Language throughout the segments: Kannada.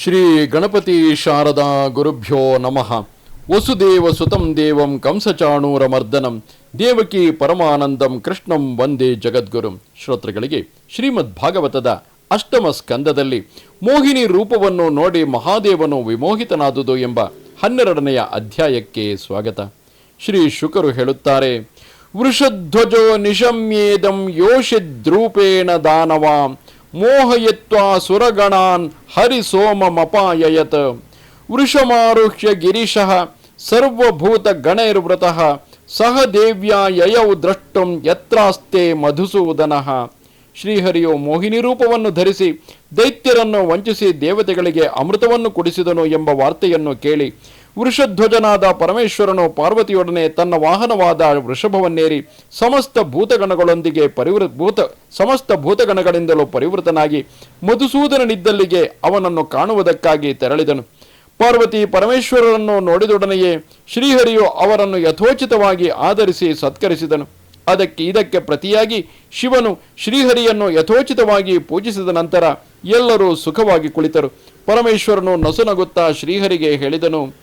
ಶ್ರೀ ಗಣಪತಿ ಶಾರದಾ ಗುರುಭ್ಯೋ ನಮಃ. ವಸುದೇವ ಸುತಂ ದೇವಂ ಕಂಸಚಾಣೂರ ಮರ್ದನಂ ದೇವಕಿ ಪರಮಾನಂದಂ ಕೃಷ್ಣಂ ವಂದೇ ಜಗದ್ಗುರು. ಶ್ರೋತೃಗಳಿಗೆ ಶ್ರೀಮದ್ ಭಾಗವತದ ಅಷ್ಟಮ ಸ್ಕಂದದಲ್ಲಿ ಮೋಹಿನಿ ರೂಪವನ್ನು ನೋಡಿ ಮಹಾದೇವನು ವಿಮೋಹಿತನಾದುದು ಎಂಬ ಹನ್ನೆರಡನೆಯ ಅಧ್ಯಾಯಕ್ಕೆ ಸ್ವಾಗತ. ಶ್ರೀ ಶುಕರು ಹೇಳುತ್ತಾರೆ, ವೃಷಧ್ವಜೋ ನಿಶಮ್ಯೇದಂ ಯೋಷಿದ್ರೂಪೇಣ ದಾನವಾಂ. ಮೋಹಯತ್ವಾ ಸುರಗಣಾನ್ ಹರಿಸೋಮಮಪಾಯಯತ್. ವೃಷಮಾರುಹ್ಯ ಗಿರೀಶಃ ಸರ್ವಭೂತ ಗಣೈರ್ವ್ರತಃ ಸಹ ದೇವ್ಯಾ ಯಯೌ ದ್ರಷ್ಟುಂ ಯತ್ರಾಸ್ತೆ ಮಧುಸೂದನಃ. ಶ್ರೀಹರಿಯು ಮೋಹಿನಿ ರೂಪವನ್ನು ಧರಿಸಿ ದೈತ್ಯರನ್ನು ವಂಚಿಸಿ ದೇವತೆಗಳಿಗೆ ಅಮೃತವನ್ನು ಕುಡಿಸಿದನು ಎಂಬ ವಾರ್ತೆಯನ್ನು ಕೇಳಿ ವೃಷಧ್ವಜನಾದ ಪರಮೇಶ್ವರನು ಪಾರ್ವತಿಯೊಡನೆ ತನ್ನ ವಾಹನವಾದ ವೃಷಭವನ್ನೇರಿ ಸಮಸ್ತ ಭೂತಗಣಗಳೊಂದಿಗೆ ಪರಿವೃ ಭೂತ ಸಮಸ್ತ ಭೂತಗಣಗಳಿಂದಲೂ ಪರಿವೃತನಾಗಿ ಮಧುಸೂದನನಿದ್ದಲ್ಲಿಗೆ ಅವನನ್ನು ಕಾಣುವುದಕ್ಕಾಗಿ ತೆರಳಿದನು. ಪಾರ್ವತಿ ಪರಮೇಶ್ವರರನ್ನು ನೋಡಿದೊಡನೆಯೇ ಶ್ರೀಹರಿಯು ಅವರನ್ನು ಯಥೋಚಿತವಾಗಿ ಆಧರಿಸಿ ಸತ್ಕರಿಸಿದನು. ಅದಕ್ಕೆ ಇದಕ್ಕೆ ಪ್ರತಿಯಾಗಿ ಶಿವನು ಶ್ರೀಹರಿಯನ್ನು ಯಥೋಚಿತವಾಗಿ ಪೂಜಿಸಿದ ನಂತರ ಎಲ್ಲರೂ ಸುಖವಾಗಿ ಕುಳಿತರು. ಪರಮೇಶ್ವರನು ನಸುನಗುತ್ತಾ ಶ್ರೀಹರಿಗೆ ಹೇಳಿದನು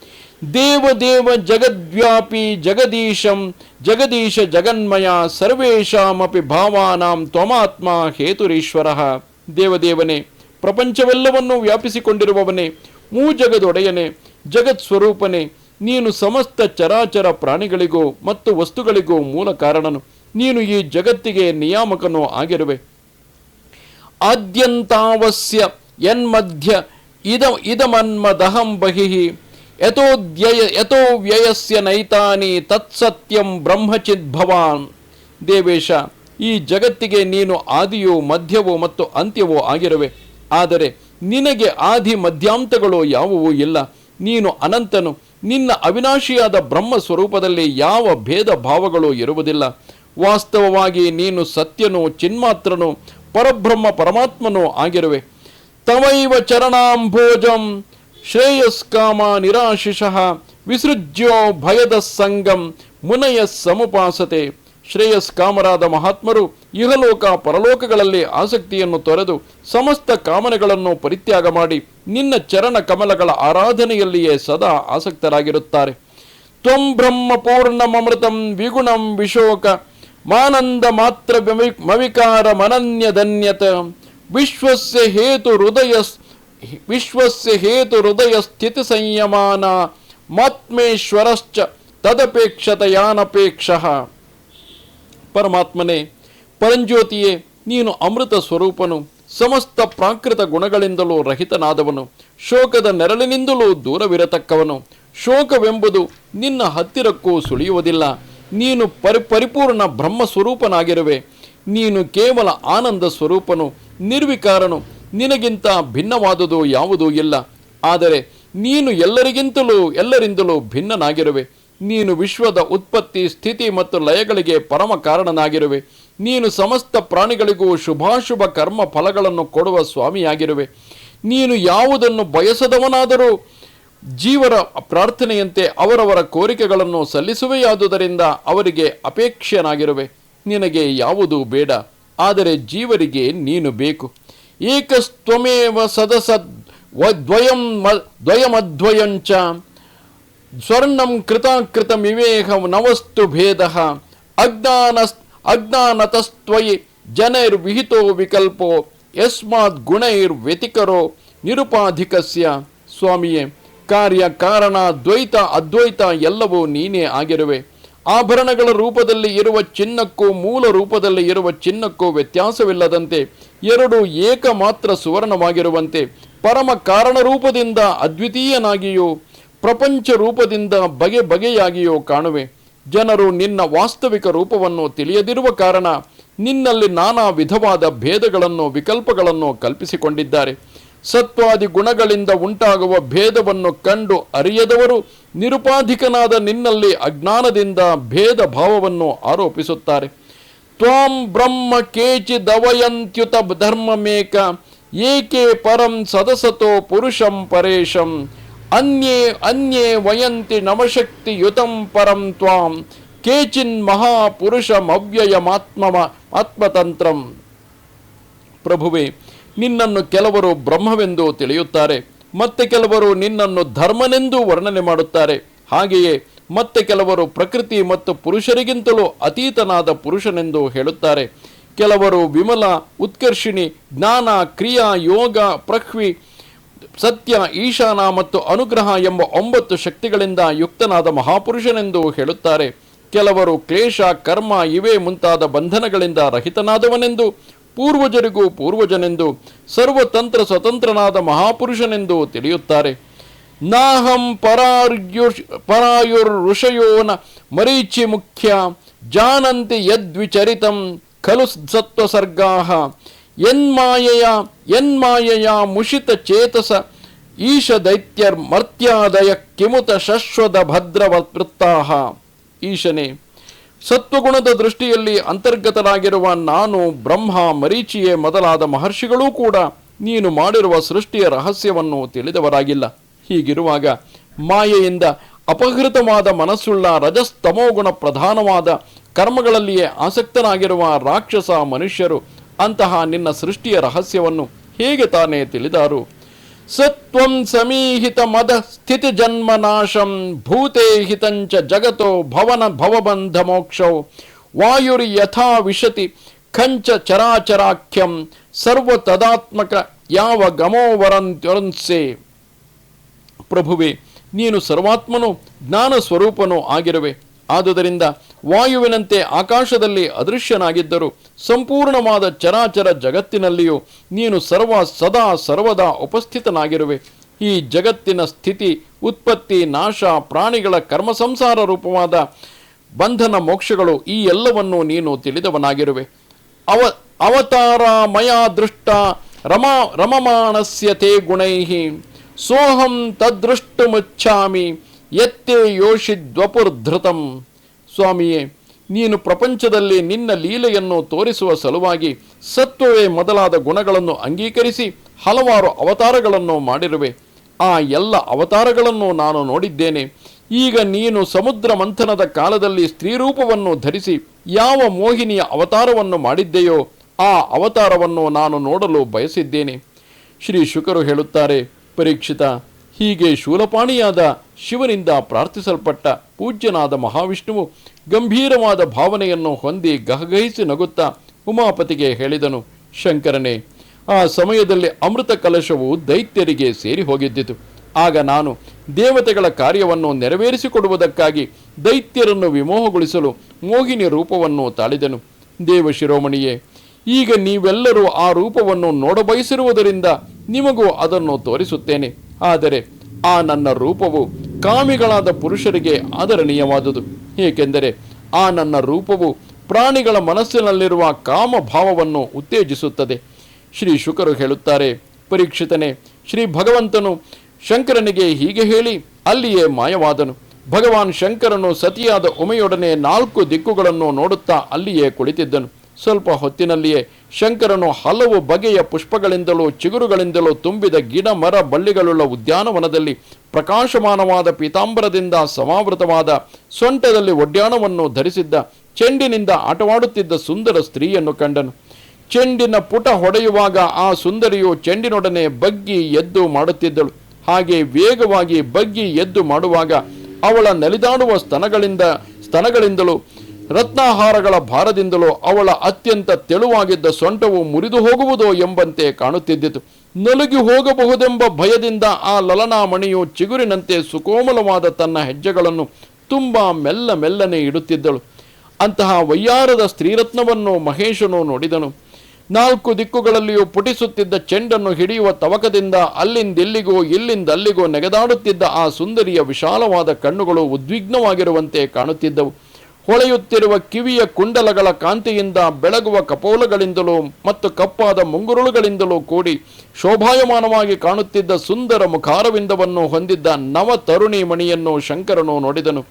ದೇವದೇವ ಜಗದ್ವ್ಯಾಪಿ ಜಗದೀಶಂ, ಜಗದೀಶ ಜಗನ್ಮಯ ಸರ್ವೇಶಾಮಪಿ ಭಾವಾನಾಂ ತ್ವಮಾತ್ಮ ಹೇತುರೀಶ್ವರ. ದೇವದೇವನೇ, ಪ್ರಪಂಚವೆಲ್ಲವನ್ನೂ ವ್ಯಾಪಿಸಿಕೊಂಡಿರುವವನೇ ಮೂ ಜಗದೊಡೆಯನೇ ಜಗತ್ ಸ್ವರೂಪನೇ ನೀನು ಸಮಸ್ತ ಚರಾಚರ ಪ್ರಾಣಿಗಳಿಗೂ ಮತ್ತು ವಸ್ತುಗಳಿಗೂ ಮೂಲ ಕಾರಣನು. ನೀನು ಈ ಜಗತ್ತಿಗೆ ನಿಯಾಮಕನೂ ಆಗಿರುವೆ. ಆದ್ಯಂತಾವಸ್ಯ ಯನ್ಮಧ್ಯ ಇದ ಇದಮನ್ಮದಹಂ ಬಹಿಃ ಯಥೋದ್ಯಯ ಯಥೋ ವ್ಯಯಸ್ಯ ನೈತಾನಿ ತತ್ಸತ್ಯಂ ಬ್ರಹ್ಮಚಿದ್ಭವಾನ್ ದೇವೇಶ ಈ ಜಗತ್ತಿಗೆ ನೀನು ಆದಿಯೋ ಮಧ್ಯವೋ ಮತ್ತು ಅಂತ್ಯವೋ ಆಗಿರುವೆ. ಆದರೆ ನಿನಗೆ ಆದಿ ಮಧ್ಯಾಂತಗಳು ಯಾವುವು ಇಲ್ಲ. ನೀನು ಅನಂತನು. ನಿನ್ನ ಅವಿನಾಶಿಯಾದ ಬ್ರಹ್ಮ ಸ್ವರೂಪದಲ್ಲಿ ಯಾವ ಭೇದ ಭಾವಗಳು ಇರುವುದಿಲ್ಲ. ವಾಸ್ತವವಾಗಿ ನೀನು ಸತ್ಯನು, ಚಿನ್ಮಾತ್ರನು, ಪರಬ್ರಹ್ಮ ಪರಮಾತ್ಮನೂ ಆಗಿರುವೆ. ತವೈವ ಚರಣಾಂಭೋಜಂ ಶ್ರೇಯಸ್ಕಾಮ ನಿರಾಶಿಷಃ ವಿಸೃಜ್ಯೋ ಭಯದ ಸಂಗಂ ಮುನಯ ಸಮುಪಾಸತೆ. ಶ್ರೇಯಸ್ಕಾಮರಾದ ಮಹಾತ್ಮರು ಇಹಲೋಕ ಪರಲೋಕಗಳಲ್ಲಿ ಆಸಕ್ತಿಯನ್ನು ತೊರೆದು ಸಮಸ್ತ ಕಾಮನೆಗಳನ್ನು ಪರಿತ್ಯಾಗ ಮಾಡಿ ನಿನ್ನ ಚರಣ ಕಮಲಗಳ ಆರಾಧನೆಯಲ್ಲಿಯೇ ಸದಾ ಆಸಕ್ತರಾಗಿರುತ್ತಾರೆ. ತ್ವಂ ಬ್ರಹ್ಮ ಪೂರ್ಣಮೃತಂ ವಿಗುಣಂ ವಿಶೋಕ ಮಾನಂದ ಮಾತ್ರ ಮವಿಕಾರ ಮನನ್ಯ ಧನ್ಯತ ವಿಶ್ವಸ್ಯ ಹೇತು ಹೃದಯ ವಿಶ್ವಸ್ಯ ಹೇತು ಹೃದಯ ಸ್ಥಿತಿ ಸಂಯಮಾನ ಮಾತ್ಮೇಶ್ವರಶ್ಚ ತದಪೇಕ್ಷತೆಯಾನಪೇಕ್ಷ. ಪರಮಾತ್ಮನೇ, ಪರಂಜ್ಯೋತಿಯೇ, ನೀನು ಅಮೃತ ಸ್ವರೂಪನು, ಸಮಸ್ತ ಪ್ರಾಕೃತ ಗುಣಗಳಿಂದಲೂ ರಹಿತನಾದವನು, ಶೋಕದ ನೆರಳಿನಿಂದಲೂ ದೂರವಿರತಕ್ಕವನು, ಶೋಕವೆಂಬುದು ನಿನ್ನ ಹತ್ತಿರಕ್ಕೂ ಸುಳಿಯುವುದಿಲ್ಲ. ನೀನು ಪರಿ, ಪರಿಪೂರ್ಣ ಬ್ರಹ್ಮ ಸ್ವರೂಪನಾಗಿರುವೆ ನೀನು ಕೇವಲ ಆನಂದ ಸ್ವರೂಪನು, ನಿರ್ವಿಕಾರನು ನಿನಗಿಂತ ಭಿನ್ನವಾದುದು ಯಾವುದೂ ಇಲ್ಲ. ಆದರೆ ನೀನು ಎಲ್ಲರಿಗಿಂತಲೂ, ಎಲ್ಲರಿಂದಲೂ ಭಿನ್ನನಾಗಿರುವೆ. ನೀನು ವಿಶ್ವದ ಉತ್ಪತ್ತಿ, ಸ್ಥಿತಿ ಮತ್ತು ಲಯಗಳಿಗೆ ಪರಮ ಕಾರಣನಾಗಿರುವೆ ನೀನು ಸಮಸ್ತ ಪ್ರಾಣಿಗಳಿಗೂ ಶುಭಾಶುಭ ಕರ್ಮ ಫಲಗಳನ್ನು ಕೊಡುವ ಸ್ವಾಮಿಯಾಗಿರುವೆ. ನೀನು ಯಾವುದನ್ನು ಬಯಸದವನಾದರೂ ಜೀವರ ಪ್ರಾರ್ಥನೆಯಂತೆ ಅವರವರ ಕೋರಿಕೆಗಳನ್ನು ಸಲ್ಲಿಸುವೆಯಾದುದರಿಂದ ಅವರಿಗೆ ಅಪೇಕ್ಷನಾಗಿರುವೆ ನಿನಗೆ ಯಾವುದೂ ಬೇಡ, ಆದರೆ ಜೀವರಿಗೆ ನೀನು ಬೇಕು. ಏಕಸ್ತ್ವಮೇವ ಸದಸದ್ ವ- ದ್ವಯಂ ದ್ವಯಮದ್ವಯಂಚ. ಸ್ವರ್ಣಂ ಕೃತಾಕೃತಮಿವೇಹ ನವಸ್ತು ಭೇದ. ಅಜ್ಞಾನ ಅಜ್ಞಾನತಸ್ತ್ವಯಿ ಜನೈರ್ವಿಹಿತೋ ವಿಕಲ್ಪೋ. ಯಸ್ಮಾತ್ ಗುಣೈರ್ವ್ಯತಿಕರೋ. ನಿರುಪಾಧಿಕಸ್ಯ. ಸ್ವಾಮಿಯೇ, ಕಾರ್ಯ ಕಾರಣ ದ್ವೈತ ಅದ್ವೈತ ಎಲ್ಲವೂ ನೀನೇ ಆಗಿರುವೆ. ಆಭರಣಗಳ ರೂಪದಲ್ಲಿ ಇರುವ ಚಿನ್ನಕ್ಕೂ ಮೂಲ ರೂಪದಲ್ಲಿ ಇರುವ ಚಿನ್ನಕ್ಕೂ ವ್ಯತ್ಯಾಸವಿಲ್ಲದಂತೆ ಎರಡು ಏಕ ಮಾತ್ರ ಸುವರ್ಣವಾಗಿರುವಂತೆ ಪರಮ ಕಾರಣ ರೂಪದಿಂದ ಅದ್ವಿತೀಯನಾಗಿಯೂ ಪ್ರಪಂಚ ರೂಪದಿಂದ ಬಗೆ ಬಗೆಯಾಗಿಯೂ ಕಾಣುವೆ. ಜನರು ನಿನ್ನ ವಾಸ್ತವಿಕ ರೂಪವನ್ನು ತಿಳಿಯದಿರುವ ಕಾರಣ ನಿನ್ನಲ್ಲಿ ನಾನಾ ವಿಧವಾದ ಭೇದಗಳನ್ನು ವಿಕಲ್ಪಗಳನ್ನು ಕಲ್ಪಿಸಿಕೊಂಡಿದ್ದಾರೆ. ಸತ್ವಾದಿ ಗುಣಗಳಿಂದ ಉಂಟಾಗುವ ಭೇದವನ್ನು ಕಂಡು ಅರಿಯದವರು ನಿರುಪಾಧಿಕನಾದ ನಿನ್ನಲ್ಲಿ ಅಜ್ಞಾನದಿಂದ ಭೇದ ಭಾವವನ್ನು ಆರೋಪಿಸುತ್ತಾರೆ. ತ್ವಾಂ ಬ್ರಹ್ಮ ಕೇಚಿದವಯಂತ್ಯುತ ಧರ್ಮಮೇಕ, ಏಕೆ ಪರಂ ಸದಸತೋ ಪುರುಷಂ ಪರೇಶಂ, ಅನ್ಯೇ ಅನ್ಯೇ ವಯಂತಿ ನವಶಕ್ತಿ ಯುತಂ ಪರಂ ತ್ವಾಂ, ಕೇಚಿನ್ ಮಹಾಪುರುಷಮವ್ಯಯಮಾತ್ಮ ಆತ್ಮತಂತ್ರಂ. ಪ್ರಭುವೆ ನಿನ್ನನ್ನು ಕೆಲವರು ಬ್ರಹ್ಮವೆಂದು ತಿಳಿಯುತ್ತಾರೆ, ಮತ್ತೆ ಕೆಲವರು ನಿನ್ನನ್ನು ಧರ್ಮನೆಂದು ವರ್ಣನೆ ಮಾಡುತ್ತಾರೆ. ಹಾಗೆಯೇ ಮತ್ತೆ ಕೆಲವರು ಪ್ರಕೃತಿ ಮತ್ತು ಪುರುಷರಿಗಿಂತಲೂ ಅತೀತನಾದ ಪುರುಷನೆಂದು ಹೇಳುತ್ತಾರೆ. ಕೆಲವರು ವಿಮಲ, ಉತ್ಕರ್ಷಿಣಿ, ಜ್ಞಾನ, ಕ್ರಿಯಾ, ಯೋಗ ಪ್ರಹ್ವಿ ಸತ್ಯ, ಈಶಾನ ಮತ್ತು ಅನುಗ್ರಹ ಎಂಬ ಒಂಬತ್ತು ಶಕ್ತಿಗಳಿಂದ ಯುಕ್ತನಾದ ಮಹಾಪುರುಷನೆಂದು ಹೇಳುತ್ತಾರೆ. ಕೆಲವರು ಕ್ಲೇಶ, ಕರ್ಮ ಇವೇ ಮುಂತಾದ ಬಂಧನಗಳಿಂದ ರಹಿತನಾದವನೆಂದು ಪೂರ್ವಜರಿಗೂ ಪೂರ್ವಜನೆಂದು, ಸರ್ವತಂತ್ರ ಸ್ವತಂತ್ರನಾದ ಮಹಾಪುರುಷನೆಂದು ತಿಳಿಯುತ್ತಾರೆ. ನಾಹಂ ಪರಾರ್ಯುಷ್ ಪರಾಯುರ್ ಋಷಯೋನ ಮರೀಚಿ ಮುಖ್ಯ, ಜಾನಂತಿ ಯದ್ವಿಚರಿತಂ ಖಲು ಸತ್ವಸರ್ಗಾಹ ಯನ್ಮಾಯಯ ಯನ್ಮಾಯಯ ಮುಷಿತ ಚೇತಸ, ಈಶ ದೈತ್ಯರ್ ಮರ್ತ್ಯಾದಯ ಕಿಮುತ ಶಶ್ವದ ಭದ್ರವೃತ್ತಾಹ ಈಶನೇ. ಸತ್ವಗುಣದ ದೃಷ್ಟಿಯಲ್ಲಿ ಅಂತರ್ಗತರಾಗಿರುವ ನಾನು ಬ್ರಹ್ಮ ಮರೀಚಿಯೇ ಮೊದಲಾದ ಮಹರ್ಷಿಗಳೂ ಕೂಡ ನೀನು ಮಾಡಿರುವ ಸೃಷ್ಟಿಯ ರಹಸ್ಯವನ್ನು ತಿಳಿದವರಾಗಿಲ್ಲ. ಹೀಗಿರುವಾಗ ಮಾಯೆಯಿಂದ ಅಪಹೃತವಾದ ಮನಸ್ಸುಳ್ಳ ರಜಸ್ತಮೋಗುಣ ಪ್ರಧಾನವಾದ ಕರ್ಮಗಳಲ್ಲಿಯೇ ಆಸಕ್ತನಾಗಿರುವ ರಾಕ್ಷಸ ಮನುಷ್ಯರು ಅಂತಹ ನಿನ್ನ ಸೃಷ್ಟಿಯ ರಹಸ್ಯವನ್ನು ಹೇಗೆ ತಾನೇ ತಿಳಿದಾರು? ಸತ್ವಂ ಸಮೀಹಿತ ಮದ ಸ್ಥಿತಿ ಜನ್ಮ ನಾಶಂ ಭೂತೆ ಹಿತಂಚ ಜಗತೋ ಭವನ ಭವಬಂಧ ಮೋಕ್ಷೌ ವಾಯುರಿ ಯಥಾ ವಿಶತಿ ಖಂಚ ಚರಾಚರಾಖ್ಯಂ ಸರ್ವ ತದಾತ್ಮಕ ಯಾವ ಗಮೋವರಂತ್ಯೊನ್ಸೆ ಪ್ರಭುವೆ ನೀನು ಸರ್ವಾತ್ಮನು ಜ್ಞಾನ ಸ್ವರೂಪನೂ ಆಗಿರುವೆ. ಆದುದರಿಂದ ವಾಯುವಿನಂತೆ ಆಕಾಶದಲ್ಲಿ ಅದೃಶ್ಯನಾಗಿದ್ದರೂ ಸಂಪೂರ್ಣವಾದ ಚರಾಚರ ಜಗತ್ತಿನಲ್ಲಿಯೂ ನೀನು ಸರ್ವ ಸದಾ ಸರ್ವದಾ ಉಪಸ್ಥಿತನಾಗಿರುವೆ. ಈ ಜಗತ್ತಿನ ಸ್ಥಿತಿ, ಉತ್ಪತ್ತಿ, ನಾಶ, ಪ್ರಾಣಿಗಳ ಕರ್ಮ ಸಂಸಾರ ರೂಪವಾದ ಬಂಧನ ಮೋಕ್ಷಗಳು ಈ ಎಲ್ಲವನ್ನು ನೀನು ತಿಳಿದವನಾಗಿರುವೆ. ಅವ ಅವತಾರ ಮಯಾ ದೃಷ್ಟ ರಮಾ, ರಮಮಾನಸ್ಯತೆ ಗುಣೈಹಿ. ಗುಣೈಃ ಸೋಹಂ ತದೃಷ್ಟುಮುಚ್ಛಾಮಿ ಎತ್ತೇ ಯೋಷಿದ್ವಪುರ್ಧೃತಂ ಸ್ವಾಮಿಯೇ, ನೀನು ಪ್ರಪಂಚದಲ್ಲಿ ನಿನ್ನ ಲೀಲೆಯನ್ನು ತೋರಿಸುವ ಸಲುವಾಗಿ ಸತ್ವವೇ ಮೊದಲಾದ ಗುಣಗಳನ್ನು ಅಂಗೀಕರಿಸಿ ಹಲವಾರು ಅವತಾರಗಳನ್ನು ಮಾಡಿರುವೆ. ಆ ಎಲ್ಲ ಅವತಾರಗಳನ್ನು ನಾನು ನೋಡಿದ್ದೇನೆ. ಈಗ ನೀನು ಸಮುದ್ರ ಮಂಥನದ ಕಾಲದಲ್ಲಿ ಸ್ತ್ರೀರೂಪವನ್ನು ಧರಿಸಿ ಯಾವ ಮೋಹಿನಿಯ ಅವತಾರವನ್ನು ಮಾಡಿದ್ದೆಯೋ ಆ ಅವತಾರವನ್ನು ನಾನು ನೋಡಲು ಬಯಸಿದ್ದೇನೆ. ಶ್ರೀ ಶುಕರು ಹೇಳುತ್ತಾರೆ, ಪರೀಕ್ಷಿತ ಹೀಗೆ ಶೂಲಪಾಣಿಯಾದ ಶಿವನಿಂದ ಪ್ರಾರ್ಥಿಸಲ್ಪಟ್ಟ ಪೂಜ್ಯನಾದ ಮಹಾವಿಷ್ಣುವು ಗಂಭೀರವಾದ ಭಾವನೆಯನ್ನು ಹೊಂದಿ ಗಹಗಹಿಸಿ ನಗುತ್ತಾ ಉಮಾಪತಿಗೆ ಹೇಳಿದನು, ಶಂಕರನೇ, ಆ ಸಮಯದಲ್ಲಿ ಅಮೃತ ಕಲಶವು ದೈತ್ಯರಿಗೆ ಸೇರಿ ಹೋಗಿದ್ದಿತು. ಆಗ ನಾನು ದೇವತೆಗಳ ಕಾರ್ಯವನ್ನು ನೆರವೇರಿಸಿಕೊಡುವುದಕ್ಕಾಗಿ ದೈತ್ಯರನ್ನು ವಿಮೋಹಗೊಳಿಸಲು ಮೋಹಿನಿ ರೂಪವನ್ನು ತಾಳಿದನು. ದೇವ ಶಿರೋಮಣಿಯೇ, ಈಗ ನೀವೆಲ್ಲರೂ ಆ ರೂಪವನ್ನು ನೋಡಬಯಸಿರುವುದರಿಂದ ನಿಮಗೂ ಅದನ್ನು ತೋರಿಸುತ್ತೇನೆ. ಆದರೆ ಆ ನನ್ನ ರೂಪವು ಕಾಮಿಗಳಾದ ಪುರುಷರಿಗೆ ಆದರಣೀಯವಾದುದು. ಏಕೆಂದರೆ ಆ ನನ್ನ ರೂಪವು ಪ್ರಾಣಿಗಳ ಮನಸ್ಸಿನಲ್ಲಿರುವ ಕಾಮ ಭಾವವನ್ನು ಉತ್ತೇಜಿಸುತ್ತದೆ. ಶ್ರೀ ಶುಕರು ಹೇಳುತ್ತಾರೆ, ಪರೀಕ್ಷಿತನೇ, ಶ್ರೀ ಭಗವಂತನು ಶಂಕರನಿಗೆ ಹೀಗೆ ಹೇಳಿ, ಅಲ್ಲಿಯೇ ಮಾಯವಾದನು. ಭಗವಾನ್ ಶಂಕರನು ಸತಿಯಾದ ಉಮೆಯೊಡನೆ ನಾಲ್ಕು ದಿಕ್ಕುಗಳನ್ನು ನೋಡುತ್ತಾ ಅಲ್ಲಿಯೇ ಕುಳಿತಿದ್ದನು. ಸ್ವಲ್ಪ ಹೊತ್ತಿನಲ್ಲಿಯೇ ಶಂಕರನು ಹಲವು ಬಗೆಯ ಪುಷ್ಪಗಳಿಂದಲೂ ಚಿಗುರುಗಳಿಂದಲೂ ತುಂಬಿದ ಗಿಡ ಮರ ಬಳ್ಳಿಗಳುಳ್ಳ ಉದ್ಯಾನವನದಲ್ಲಿ ಪ್ರಕಾಶಮಾನವಾದ ಪೀತಾಂಬರದಿಂದ ಸಮಾವೃತವಾದ ಸೊಂಟದಲ್ಲಿ ಒಡ್ಯಾಣವನ್ನು ಧರಿಸಿದ್ದ ಚೆಂಡಿನಿಂದ ಆಟವಾಡುತ್ತಿದ್ದ ಸುಂದರ ಸ್ತ್ರೀಯನ್ನು ಕಂಡನು. ಚೆಂಡಿನ ಪುಟ ಹೊಡೆಯುವಾಗ ಆ ಸುಂದರಿಯು ಚೆಂಡಿನೊಡನೆ ಬಗ್ಗಿ ಎದ್ದು ಮಾಡುತ್ತಿದ್ದಳು. ಹಾಗೆ ವೇಗವಾಗಿ ಬಗ್ಗಿ ಎದ್ದು ಮಾಡುವಾಗ ಅವಳ ನಲಿದಾಡುವ ಸ್ತನಗಳಿಂದ ಸ್ತನಗಳಿಂದಲೂ ರತ್ನಾಹಾರಗಳ ಭಾರದಿಂದಲೋ ಅವಳ ಅತ್ಯಂತ ತೆಳುವಾಗಿದ್ದ ಸೊಂಟವು ಮುರಿದು ಹೋಗುವುದೋ ಎಂಬಂತೆ ಕಾಣುತ್ತಿದ್ದಿತು. ನಲುಗಿ ಹೋಗಬಹುದೆಂಬ ಭಯದಿಂದ ಆ ಲಲನಾಮಣಿಯು ಚಿಗುರಿನಂತೆ ಸುಕೋಮಲವಾದ ತನ್ನ ಹೆಜ್ಜೆಗಳನ್ನು ತುಂಬ ಮೆಲ್ಲ ಮೆಲ್ಲನೆ ಇಡುತ್ತಿದ್ದಳು. ಅಂತಹ ವಯ್ಯಾರದ ಸ್ತ್ರೀರತ್ನವನ್ನು ಮಹೇಶನು ನೋಡಿದನು. ನಾಲ್ಕು ದಿಕ್ಕುಗಳಲ್ಲಿಯೂ ಪುಟಿಸುತ್ತಿದ್ದ ಚೆಂಡನ್ನು ಹಿಡಿಯುವ ತವಕದಿಂದ ಅಲ್ಲಿಂದಿಲ್ಲಿಗೋ ಇಲ್ಲಿಂದ ಅಲ್ಲಿಗೋ ನೆಗೆದಾಡುತ್ತಿದ್ದ ಆ ಸುಂದರಿಯ ವಿಶಾಲವಾದ ಕಣ್ಣುಗಳು ಉದ್ವಿಗ್ನವಾಗಿರುವಂತೆ ಕಾಣುತ್ತಿದ್ದವು. ಹೊಳೆಯುತ್ತಿರುವ ಕಿವಿಯ ಕುಂಡಲಗಳ ಕಾಂತಿಯಿಂದ ಬೆಳಗುವ ಕಪೋಲಗಳಿಂದಲೂ ಮತ್ತು ಕಪ್ಪಾದ ಮುಂಗುರುಳುಗಳಿಂದಲೂ ಕೂಡಿ ಶೋಭಾಯಮಾನವಾಗಿ ಕಾಣುತ್ತಿದ್ದ ಸುಂದರ ಮುಖಾರವಿಂದವನ್ನು ಹೊಂದಿದ್ದ ನವ ತರುಣಿ ಮಣಿಯನ್ನು ಶಂಕರನು ನೋಡಿದನು.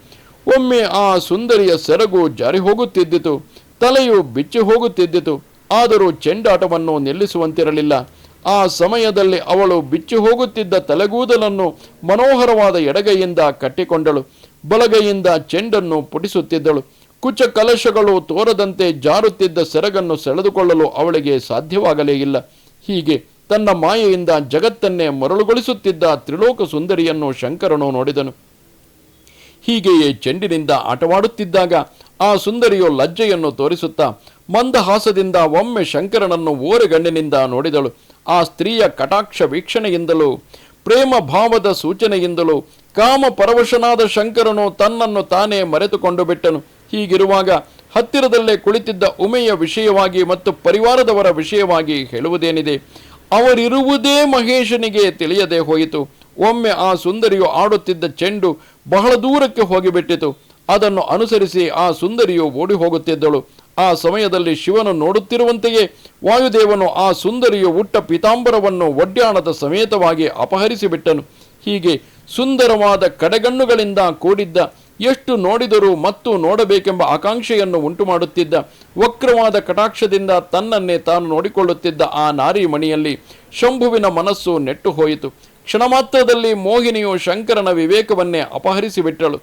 ಒಮ್ಮೆ ಆ ಸುಂದರಿಯ ಸೆರಗು ಜಾರಿ ಹೋಗುತ್ತಿದ್ದಿತು, ತಲೆಯು ಬಿಚ್ಚಿ ಹೋಗುತ್ತಿದ್ದಿತು, ಆದರೂ ಚೆಂಡಾಟವನ್ನು ನಿಲ್ಲಿಸುವಂತಿರಲಿಲ್ಲ. ಆ ಸಮಯದಲ್ಲಿ ಅವಳು ಬಿಚ್ಚಿ ಹೋಗುತ್ತಿದ್ದ ತಲೆಗೂದಲನ್ನು ಮನೋಹರವಾದ ಎಡಗೈಯಿಂದ ಕಟ್ಟಿಕೊಂಡಳು. ಬಲಗೈಯಿಂದ ಚೆಂಡನ್ನು ಪುಟಿಸುತ್ತಿದ್ದಳು. ಕುಚ ಕಲಶಗಳು ತೋರದಂತೆ ಜಾರುತ್ತಿದ್ದ ಸೆರಗನ್ನು ಸೆಳೆದುಕೊಳ್ಳಲು ಅವಳಿಗೆ ಸಾಧ್ಯವಾಗಲೇ ಇಲ್ಲ. ಹೀಗೆ ತನ್ನ ಮಾಯೆಯಿಂದ ಜಗತ್ತನ್ನೇ ಮರಳುಗೊಳಿಸುತ್ತಿದ್ದ ತ್ರಿಲೋಕ ಸುಂದರಿಯನ್ನು ಶಂಕರನು ನೋಡಿದನು. ಹೀಗೆಯೇ ಚೆಂಡಿನಿಂದ ಆಟವಾಡುತ್ತಿದ್ದಾಗ ಆ ಸುಂದರಿಯು ಲಜ್ಜೆಯನ್ನು ತೋರಿಸುತ್ತಾ ಮಂದಹಾಸದಿಂದ ಒಮ್ಮೆ ಶಂಕರನನ್ನು ಓರೆಗಣ್ಣಿನಿಂದ ನೋಡಿದಳು. ಆ ಸ್ತ್ರೀಯ ಕಟಾಕ್ಷ ವೀಕ್ಷಣೆಯಿಂದಲೂ ಪ್ರೇಮ ಭಾವದ ಸೂಚನೆಯಿಂದಲೂ ಕಾಮ ಪರವಶನಾದ ಶಂಕರನು ತನ್ನನ್ನು ತಾನೇ ಮರೆತುಕೊಂಡು ಬಿಟ್ಟನು. ಹೀಗಿರುವಾಗ ಹತ್ತಿರದಲ್ಲೇ ಕುಳಿತಿದ್ದ ಉಮೆಯ ವಿಷಯವಾಗಿ ಮತ್ತು ಪರಿವಾರದವರ ವಿಷಯವಾಗಿ ಹೇಳುವುದೇನಿದೆ? ಅವರಿರುವುದೇ ಮಹೇಶನಿಗೆ ತಿಳಿಯದೆ ಹೋಯಿತು. ಒಮ್ಮೆ ಆ ಸುಂದರಿಯು ಆಡುತ್ತಿದ್ದ ಚೆಂಡು ಬಹಳ ದೂರಕ್ಕೆ ಹೋಗಿಬಿಟ್ಟಿತು. ಅದನ್ನು ಅನುಸರಿಸಿ ಆ ಸುಂದರಿಯು ಓಡಿ ಹೋಗುತ್ತಿದ್ದಳು ಆ ಸಮಯದಲ್ಲಿ ಶಿವನು ನೋಡುತ್ತಿರುವಂತೆಯೇ ವಾಯುದೇವನು ಆ ಸುಂದರಿಯು ಉಟ್ಟ ಪೀತಾಂಬರವನ್ನು ಒಡ್ಯಾಣದ ಸಮೇತವಾಗಿ ಅಪಹರಿಸಿಬಿಟ್ಟನು. ಹೀಗೆ ಸುಂದರವಾದ ಕಡೆಗಣ್ಣುಗಳಿಂದ ಕೂಡಿದ್ದ, ಎಷ್ಟು ನೋಡಿದರೂ ಮತ್ತು ನೋಡಬೇಕೆಂಬ ಆಕಾಂಕ್ಷೆಯನ್ನು ಉಂಟು ಮಾಡುತ್ತಿದ್ದ ವಕ್ರವಾದ ಕಟಾಕ್ಷದಿಂದ ತನ್ನನ್ನೇ ತಾನು ನೋಡಿಕೊಳ್ಳುತ್ತಿದ್ದ ಆ ನಾರಿ ಮಣಿಯಲ್ಲಿ ಶಂಭುವಿನ ಮನಸ್ಸು ನೆಟ್ಟು ಹೋಯಿತು. ಕ್ಷಣಮಾತ್ರದಲ್ಲಿ ಮೋಹಿನಿಯು ಶಂಕರನ ವಿವೇಕವನ್ನೇ ಅಪಹರಿಸಿಬಿಟ್ಟಳು.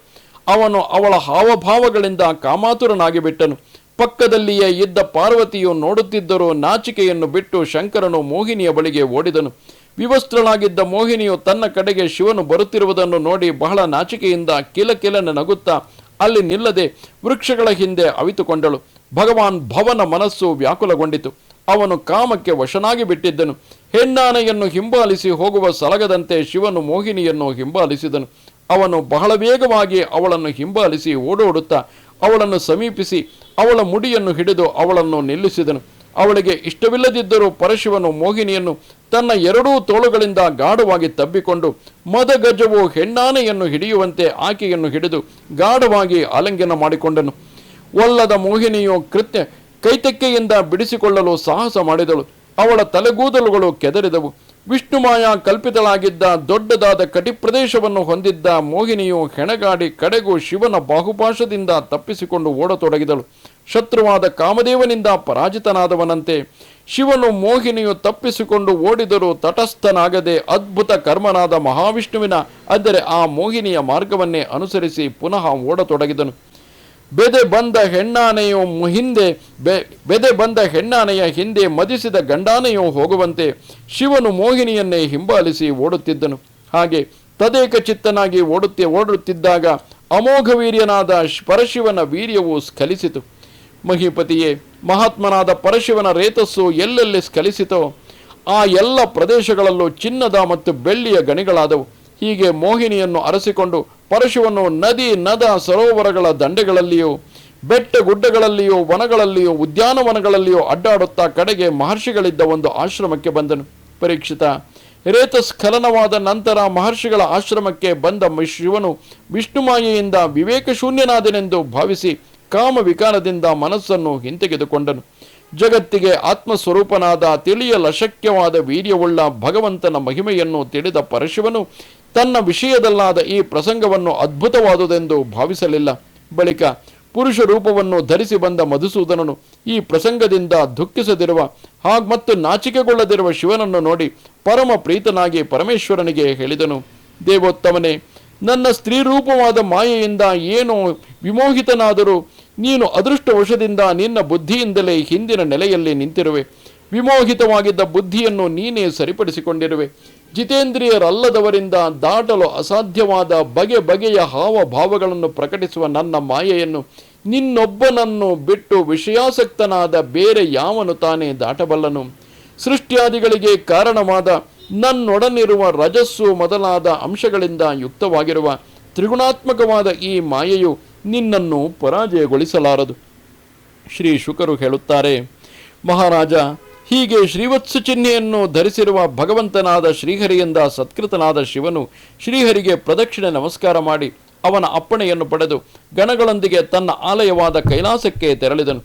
ಅವನು ಅವಳ ಹಾವಭಾವಗಳಿಂದ ಕಾಮಾತುರನಾಗಿ ಬಿಟ್ಟನು ಪಕ್ಕದಲ್ಲಿಯೇ ಇದ್ದ ಪಾರ್ವತಿಯು ನೋಡುತ್ತಿದ್ದರೂ ನಾಚಿಕೆಯನ್ನು ಬಿಟ್ಟು ಶಂಕರನು ಮೋಹಿನಿಯ ಬಳಿಗೆ ಓಡಿದನು. ವಿವಸ್ತ್ರಳಾಗಿದ್ದ ಮೋಹಿನಿಯು ತನ್ನ ಕಡೆಗೆ ಶಿವನು ಬರುತ್ತಿರುವುದನ್ನು ನೋಡಿ ಬಹಳ ನಾಚಿಕೆಯಿಂದ ಕಿಲಕಿಲನೆ ನಗುತ್ತಾ ಅಲ್ಲಿ ನಿಲ್ಲದೆ ವೃಕ್ಷಗಳ ಹಿಂದೆ ಅವಿತುಕೊಂಡಳು. ಭಗವಾನ್ ಭವನ ಮನಸ್ಸು ವ್ಯಾಕುಲಗೊಂಡಿತು. ಅವನು ಕಾಮಕ್ಕೆ ವಶನಾಗಿ ಬಿಟ್ಟಿದ್ದನು. ಹೆಣ್ಣಾನೆಯನ್ನು ಹಿಂಬಾಲಿಸಿ ಹೋಗುವ ಸಲಗದಂತೆ ಶಿವನು ಮೋಹಿನಿಯನ್ನು ಹಿಂಬಾಲಿಸಿದನು. ಅವನು ಬಹಳ ವೇಗವಾಗಿ ಅವಳನ್ನು ಹಿಂಬಾಲಿಸಿ ಓಡೋಡುತ್ತಾ ಅವಳನ್ನು ಸಮೀಪಿಸಿ ಅವಳ ಮುಡಿಯನ್ನು ಹಿಡಿದು ಅವಳನ್ನು ನಿಲ್ಲಿಸಿದನು. ಅವಳಿಗೆ ಇಷ್ಟವಿಲ್ಲದಿದ್ದರೂ ಪರಶಿವನು ಮೋಹಿನಿಯನ್ನು ತನ್ನ ಎರಡೂ ತೋಳುಗಳಿಂದ ಗಾಢವಾಗಿ ತಬ್ಬಿಕೊಂಡು ಮದಗಜವು ಹೆಣ್ಣಾನೆಯನ್ನು ಹಿಡಿಯುವಂತೆ ಆಕೆಯನ್ನು ಹಿಡಿದು ಗಾಢವಾಗಿ ಆಲಿಂಗನ ಮಾಡಿಕೊಂಡನು. ಒಲ್ಲದ ಮೋಹಿನಿಯು ಕೃತ್ಯ ಕೈತೆಕ್ಕೆಯಿಂದ ಬಿಡಿಸಿಕೊಳ್ಳಲು ಸಾಹಸ ಮಾಡಿದಳು. ಅವಳ ತಲೆಗೂದಲುಗಳು ಕೆದರಿದವು. ವಿಷ್ಣುಮಾಯ ಕಲ್ಪಿತಳಾಗಿದ್ದ ದೊಡ್ಡದಾದ ಕಟಿಪ್ರದೇಶವನ್ನು ಹೊಂದಿದ್ದ ಮೋಹಿನಿಯು ಹೆಣಗಾಡಿ ಕಡೆಗೂ ಶಿವನ ಬಾಹುಪಾಶದಿಂದ ತಪ್ಪಿಸಿಕೊಂಡು ಓಡತೊಡಗಿದಳು. ಶತ್ರುವಾದ ಕಾಮದೇವನಿಂದ ಪರಾಜಿತನಾದವನಂತೆ ಶಿವನು ಮೋಹಿನಿಯು ತಪ್ಪಿಸಿಕೊಂಡು ಓಡಿದರೂ ತಟಸ್ಥನಾಗದೆ ಅದ್ಭುತ ಕರ್ಮನಾದ ಮಹಾವಿಷ್ಣುವಿನ, ಅಂದರೆ ಆ ಮೋಹಿನಿಯ ಮಾರ್ಗವನ್ನೇ ಅನುಸರಿಸಿ ಪುನಃ ಓಡತೊಡಗಿದನು. ಬೆದೆ ಬಂದ ಹೆಣ್ಣಾನೆಯು ಹಿಂದೆ, ಬೆ- ಬೆದೆ ಬಂದ ಹೆಣ್ಣಾನೆಯ ಹಿಂದೆ ಮದಿಸಿದ ಗಂಡಾನೆಯು ಹೋಗುವಂತೆ ಶಿವನು ಮೋಹಿನಿಯನ್ನೇ ಹಿಂಬಾಲಿಸಿ ಓಡುತ್ತಿದ್ದನು. ಹಾಗೆ ತದೇಕ ಚಿತ್ತನಾಗಿ ಓಡುತ್ತಿ, ಓಡುತ್ತಿದ್ದಾಗ ಅಮೋಘ ವೀರ್ಯನಾದ ಪರಶಿವನ ವೀರ್ಯವು ಸ್ಖಲಿಸಿತು. ಮಹಿಪತಿಯೇ, ಮಹಾತ್ಮನಾದ ಪರಶಿವನ ರೇತಸ್ಸು ಎಲ್ಲೆಲ್ಲಿ ಸ್ಕಲಿಸಿತೋ ಆ ಎಲ್ಲ ಪ್ರದೇಶಗಳಲ್ಲೂ ಚಿನ್ನದ ಮತ್ತು ಬೆಳ್ಳಿಯ ಗಣಿಗಳಾದವು. ಹೀಗೆ ಮೋಹಿನಿಯನ್ನು ಅರಸಿಕೊಂಡು ಪರಶುವನ್ನು ನದಿ, ನದ, ಸರೋವರಗಳ ದಂಡೆಗಳಲ್ಲಿಯೂ, ಬೆಟ್ಟ ಗುಡ್ಡಗಳಲ್ಲಿಯೋ, ವನಗಳಲ್ಲಿಯೋ, ಉದ್ಯಾನವನಗಳಲ್ಲಿಯೋ ಅಡ್ಡಾಡುತ್ತಾ ಕಡೆಗೆ ಮಹರ್ಷಿಗಳಿದ್ದ ಒಂದು ಆಶ್ರಮಕ್ಕೆ ಬಂದನು. ಪರೀಕ್ಷಿತ, ರೇತಸ್ಖಲನವಾದ ನಂತರ ಮಹರ್ಷಿಗಳ ಆಶ್ರಮಕ್ಕೆ ಬಂದ ಶಿವನು ವಿಷ್ಣುಮಾಯೆಯಿಂದ ವಿವೇಕ ಶೂನ್ಯನಾದನೆಂದು ಭಾವಿಸಿ ಕಾಮ ವಿಕಾರದಿಂದ ಮನಸ್ಸನ್ನು ಹಿಂತೆಗೆದುಕೊಂಡನು. ಜಗತ್ತಿಗೆ ಆತ್ಮಸ್ವರೂಪನಾದ ತಿಳಿಯಲಶಕ್ಯವಾದ ವೀರ್ಯವುಳ್ಳ ಭಗವಂತನ ಮಹಿಮೆಯನ್ನು ತಿಳಿದ ಪರಶಿವನು ತನ್ನ ವಿಷಯದಲ್ಲಾದ ಈ ಪ್ರಸಂಗವನ್ನು ಅದ್ಭುತವಾದುದೆಂದು ಭಾವಿಸಲಿಲ್ಲ. ಬಳಿಕ ಪುರುಷ ರೂಪವನ್ನು ಧರಿಸಿ ಬಂದ ಮಧುಸೂದನನು ಈ ಪ್ರಸಂಗದಿಂದ ದುಃಖಿಸದಿರುವ ಹಾಗ ಮತ್ತು ನಾಚಿಕೆಗೊಳ್ಳದಿರುವ ಶಿವನನ್ನು ನೋಡಿ ಪರಮ ಪ್ರೀತನಾಗಿ ಪರಮೇಶ್ವರನಿಗೆ ಹೇಳಿದನು. ದೇವೋತ್ತಮನೇ, ನನ್ನ ಸ್ತ್ರೀ ರೂಪವಾದ ಮಾಯೆಯಿಂದ ಏನೋ ವಿಮೋಹಿತನಾದರೂ ನೀನು ಅದೃಷ್ಟವಶದಿಂದ ನಿನ್ನ ಬುದ್ಧಿಯಿಂದಲೇ ಹಿಂದಿನ ನೆಲೆಯಲ್ಲಿ ನಿಂತಿರುವೆ. ವಿಮೋಹಿತವಾಗಿದ್ದ ಬುದ್ಧಿಯನ್ನು ನೀನೇ ಸರಿಪಡಿಸಿಕೊಂಡಿರುವೆ. ಜಿತೇಂದ್ರಿಯರಲ್ಲದವರಿಂದ ದಾಟಲು ಅಸಾಧ್ಯವಾದ ಬಗೆ ಬಗೆಯ ಹಾವಭಾವಗಳನ್ನು ಪ್ರಕಟಿಸುವ ನನ್ನ ಮಾಯೆಯನ್ನು ನಿನ್ನೊಬ್ಬನನ್ನು ಬಿಟ್ಟು ವಿಷಯಾಸಕ್ತನಾದ ಬೇರೆ ಯಾವನು ತಾನೇ ದಾಟಬಲ್ಲನು. ಸೃಷ್ಟಿಯಾದಿಗಳಿಗೆ ಕಾರಣವಾದ ನನ್ನೊಡನಿರುವ ರಜಸ್ಸು ಮೊದಲಾದ ಅಂಶಗಳಿಂದ ಯುಕ್ತವಾಗಿರುವ ತ್ರಿಗುಣಾತ್ಮಕವಾದ ಈ ಮಾಯೆಯು ನಿನ್ನನ್ನು ಪರಾಜಯಗೊಳಿಸಲಾರದು. ಶ್ರೀ ಶುಕರು ಹೇಳುತ್ತಾರೆ, ಮಹಾರಾಜ, ಹೀಗೆ ಶ್ರೀವತ್ಸ ಚಿಹ್ನೆಯನ್ನು ಧರಿಸಿರುವ ಭಗವಂತನಾದ ಶ್ರೀಹರಿಯಿಂದ ಸತ್ಕೃತನಾದ ಶಿವನು ಶ್ರೀಹರಿಗೆ ಪ್ರದಕ್ಷಿಣೆ ನಮಸ್ಕಾರ ಮಾಡಿ ಅವನ ಅಪ್ಪಣೆಯನ್ನು ಪಡೆದು ಗಣಗಳೊಂದಿಗೆ ತನ್ನ ಆಲಯವಾದ ಕೈಲಾಸಕ್ಕೆ ತೆರಳಿದನು.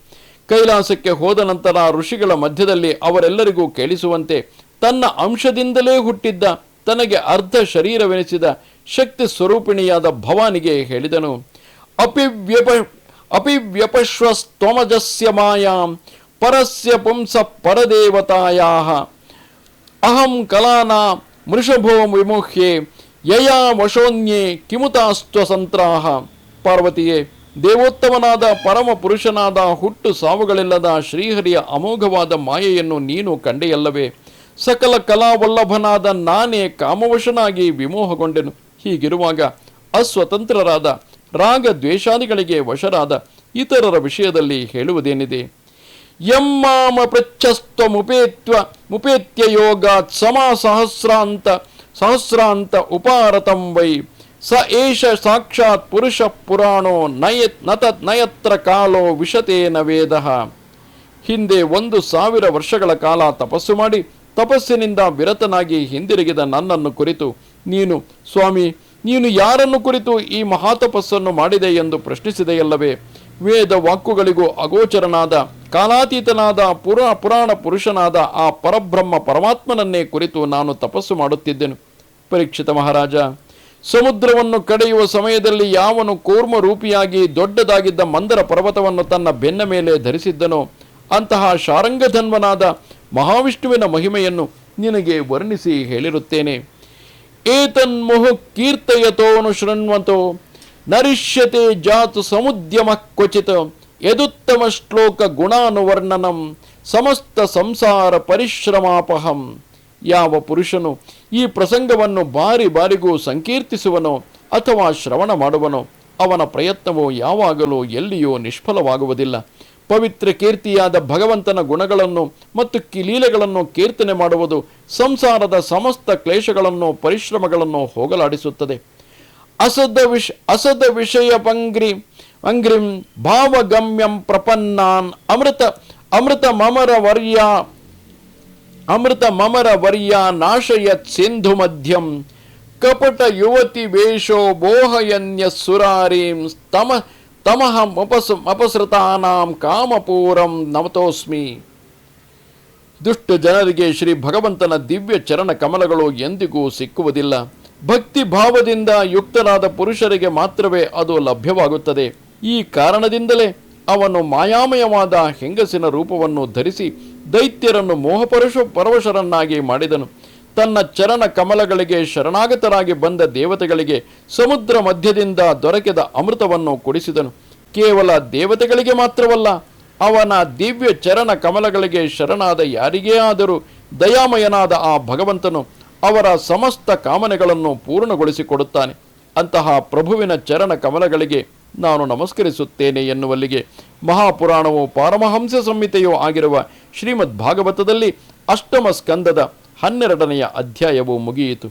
ಕೈಲಾಸಕ್ಕೆ ಹೋದ ನಂತರ ಋಷಿಗಳ ಮಧ್ಯದಲ್ಲಿ ಅವರೆಲ್ಲರಿಗೂ ಕೇಳಿಸುವಂತೆ ತನ್ನ ಅಂಶದಿಂದಲೇ ಹುಟ್ಟಿದ್ದ, ತನಗೆ ಅರ್ಧ ಶರೀರವೆನಿಸಿದ ಶಕ್ತಿ ಸ್ವರೂಪಿಣಿಯಾದ ಭವಾನಿಗೆ ಹೇಳಿದನು. ಅಪಿವ್ಯಪ ಅಪಿವ್ಯಪಶ್ವಸ್ತೋಮಜಸ್ಯ ಮಾಯಾಂ ಪರಸ್ಯ ಪುಂಸ ಪರದೇವತಾಯಾ ಅಹಂ ಕಲಾನಾ ಮೃಷಭೋ ವಿಮುಹ್ಯೆ ಯಯಾ ವಶೋನ್ಯೇ ಕಿಮುತಾಸ್ತ್ವಸಂತ್ರಾಹ ಪಾರ್ವತಿಯೇ, ದೇವೋತ್ತಮನಾದ ಪರಮ ಪುರುಷನಾದ ಹುಟ್ಟು ಸಾವುಗಳಿಲ್ಲದ ಶ್ರೀಹರಿಯ ಅಮೋಘವಾದ ಮಾಯೆಯನ್ನು ನೀನು ಕಂಡೆಯಲ್ಲವೇ. ಸಕಲ ಕಲಾವಲ್ಲಭನಾದ ನಾನೇ ಕಾಮವಶನಾಗಿ ವಿಮೋಹಗೊಂಡೆನು. ಹೀಗಿರುವಾಗ ಅಸ್ವತಂತ್ರರಾದ ರಾಗ ದ್ವೇಷಾದಿಗಳಿಗೆ ವಶರಾದ ಇತರರ ವಿಷಯದಲ್ಲಿ ಹೇಳುವುದೇನಿದೆ? ಯಮ್ಮಾಮ ಪೃಚ್ಛಸ್ತ್ವಮುಪೇತ್ವ ಮುಪೇತ್ಯ ಯೋಗಾತ್ ಸಮ ಸಹಸ್ರಾಂತ ಉಪಾರತಂ ವೈ ಸ ಏಷ ಸಾಕ್ಷಾತ್ ಪುರುಷ ಪುರಾಣೋ ನಯತ್ ನತ ನಯತ್ರ ಕಾಲೋ ವಿಶತೇನ ವೇದಃ. ಹಿಂದೆ ಒಂದು ಸಾವಿರ ವರ್ಷಗಳ ಕಾಲ ತಪಸ್ಸು ಮಾಡಿ ತಪಸ್ಸಿನಿಂದ ವಿರತನಾಗಿ ಹಿಂದಿರುಗಿದ ನನ್ನನ್ನು ಕುರಿತು, ನೀನು ಸ್ವಾಮಿ ನೀನು ಯಾರನ್ನು ಕುರಿತು ಈ ಮಹಾತಪಸ್ಸನ್ನು ಮಾಡಿದೆ ಎಂದು ಪ್ರಶ್ನಿಸಿದೆಯಲ್ಲವೇ? ವೇದ ವಾಕುಗಳಿಗೂ ಅಗೋಚರನಾದ, ಕಾಲಾತೀತನಾದ, ಪುರ ಪುರಾಣ ಪುರುಷನಾದ ಆ ಪರಬ್ರಹ್ಮ ಪರಮಾತ್ಮನನ್ನೇ ಕುರಿತು ನಾನು ತಪಸ್ಸು ಮಾಡುತ್ತಿದ್ದೆನು. ಪರೀಕ್ಷಿತ ಮಹಾರಾಜ, ಸಮುದ್ರವನ್ನು ಕಡೆಯುವ ಸಮಯದಲ್ಲಿ ಯಾವನು ಕೂರ್ಮ ರೂಪಿಯಾಗಿ ದೊಡ್ಡದಾಗಿದ್ದ ಮಂದರ ಪರ್ವತವನ್ನು ತನ್ನ ಬೆನ್ನ ಮೇಲೆ ಧರಿಸಿದ್ದನೋ, ಅಂತಹ ಶಾರಂಗಧನ್ವನಾದ ಮಹಾವಿಷ್ಣುವಿನ ಮಹಿಮೆಯನ್ನು ನಿನಗೆ ವರ್ಣಿಸಿ ಹೇಳಿರುತ್ತೇನೆ. ಏತನ್ಮುಹು ಕೀರ್ತಯತೋನು ಶೃಣ್ವತೋ, ನರಿಷ್ಯತೆ ಜಾತು ಸಮುದ್ಯಮ ಕ್ವಚಿತ, ಯದುತ್ತಮ ಶ್ಲೋಕ ಗುಣಾನುವರ್ಣನಂ, ಸಮಸ್ತ ಸಂಸಾರ ಪರಿಶ್ರಮಾಪಹಂ. ಯಾವ ಪುರುಷನು ಈ ಪ್ರಸಂಗವನ್ನು ಬಾರಿ ಬಾರಿಗೂ ಸಂಕೀರ್ತಿಸುವನೋ ಅಥವಾ ಶ್ರವಣ ಮಾಡುವನೋ, ಅವನ ಪ್ರಯತ್ನವು ಯಾವಾಗಲೂ ಎಲ್ಲಿಯೂ ನಿಷ್ಫಲವಾಗುವುದಿಲ್ಲ. ಪವಿತ್ರ ಕೀರ್ತಿಯಾದ ಭಗವಂತನ ಗುಣಗಳನ್ನು ಮತ್ತು ಕಿಲೀಲೆಗಳನ್ನು ಕೀರ್ತನೆ ಮಾಡುವುದು ಸಂಸಾರದ ಸಮಸ್ತ ಕ್ಲೇಶಗಳನ್ನು, ಪರಿಶ್ರಮಗಳನ್ನು ಹೋಗಲಾಡಿಸುತ್ತದೆ. ಅಸದ ವಿಷ, ಅಸದ ವಿಷಯ ಪಂಗ್ರಿ ಅಂಗ್ರಿಂ ಭಾವಗಮ್ಯಂ ಪ್ರಪನ್ನಾನ್ ಅಮೃತ ಅಮೃತ ಮಮರ ವರ್ಯ, ಅಮೃತ ಮಮರ ವರ್ಯ ನಾಶಯ ಸಿಂಧು ಮಧ್ಯಂ. ಕಪಟ ಯುವತಿ ವೇಷೋ ಬೋಹಯನ್ಯ ಸುರಾರೀಂ ತಮ ತಮಃ ಅಪಸ್ ಅಪಸೃತಾನಾಂ ಕಾಮಪೂರಂ ನಮತೋಸ್ಮಿ ದುಷ್ಟ ಜನರಿಗೆ ಶ್ರೀ ಭಗವಂತನ ದಿವ್ಯ ಚರಣ ಕಮಲಗಳು ಎಂದಿಗೂ ಸಿಕ್ಕುವುದಿಲ್ಲ. ಭಕ್ತಿ ಭಾವದಿಂದ ಯುಕ್ತರಾದ ಪುರುಷರಿಗೆ ಮಾತ್ರವೇ ಅದು ಲಭ್ಯವಾಗುತ್ತದೆ. ಈ ಕಾರಣದಿಂದಲೇ ಅವನು ಮಾಯಾಮಯವಾದ ಹೆಂಗಸಿನ ರೂಪವನ್ನು ಧರಿಸಿ ದೈತ್ಯರನ್ನು ಮೋಹಪರಶು, ಪರವಶರನ್ನಾಗಿ ಮಾಡಿದನು. ತನ್ನ ಚರಣ ಕಮಲಗಳಿಗೆ ಶರಣಾಗತರಾಗಿ ಬಂದ ದೇವತೆಗಳಿಗೆ ಸಮುದ್ರ ಮಧ್ಯದಿಂದ ದೊರಕಿದ ಅಮೃತವನ್ನು ಕೊಡಿಸಿದನು. ಕೇವಲ ದೇವತೆಗಳಿಗೆ ಮಾತ್ರವಲ್ಲ, ಅವನ ದಿವ್ಯ ಚರಣ ಕಮಲಗಳಿಗೆ ಶರಣಾದ ಯಾರಿಗೇ ಆದರೂ ದಯಾಮಯನಾದ ಆ ಭಗವಂತನು ಅವರ ಸಮಸ್ತ ಕಾಮನೆಗಳನ್ನು ಪೂರ್ಣಗೊಳಿಸಿಕೊಡುತ್ತಾನೆ. ಅಂತಹ ಪ್ರಭುವಿನ ಚರಣ ಕಮಲಗಳಿಗೆ ನಾನು ನಮಸ್ಕರಿಸುತ್ತೇನೆ ಎನ್ನುವಲ್ಲಿಗೆ ಮಹಾಪುರಾಣವು ಪಾರಮಹಂಸ ಸಂಹಿತೆಯೂ ಆಗಿರುವ ಶ್ರೀಮದ್ ಭಾಗವತದಲ್ಲಿ ಅಷ್ಟಮ ಸ್ಕಂದದ ಹನ್ನೆರಡನೆಯ ಅಧ್ಯಾಯವು ಮುಗಿಯಿತು.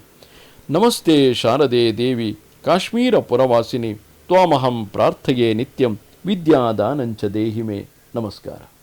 ನಮಸ್ತೆ ಶಾರದೆ ದೇವಿ ಕಾಶ್ಮೀರ ಪುರವಾಸಿನಿ ತ್ವಾಮಹಂ ಪ್ರಾರ್ಥೆಯೇ ನಿತ್ಯಂ ವಿದ್ಯಾದಾನಂಚ ದೇಹಿಮೆ. ನಮಸ್ಕಾರ.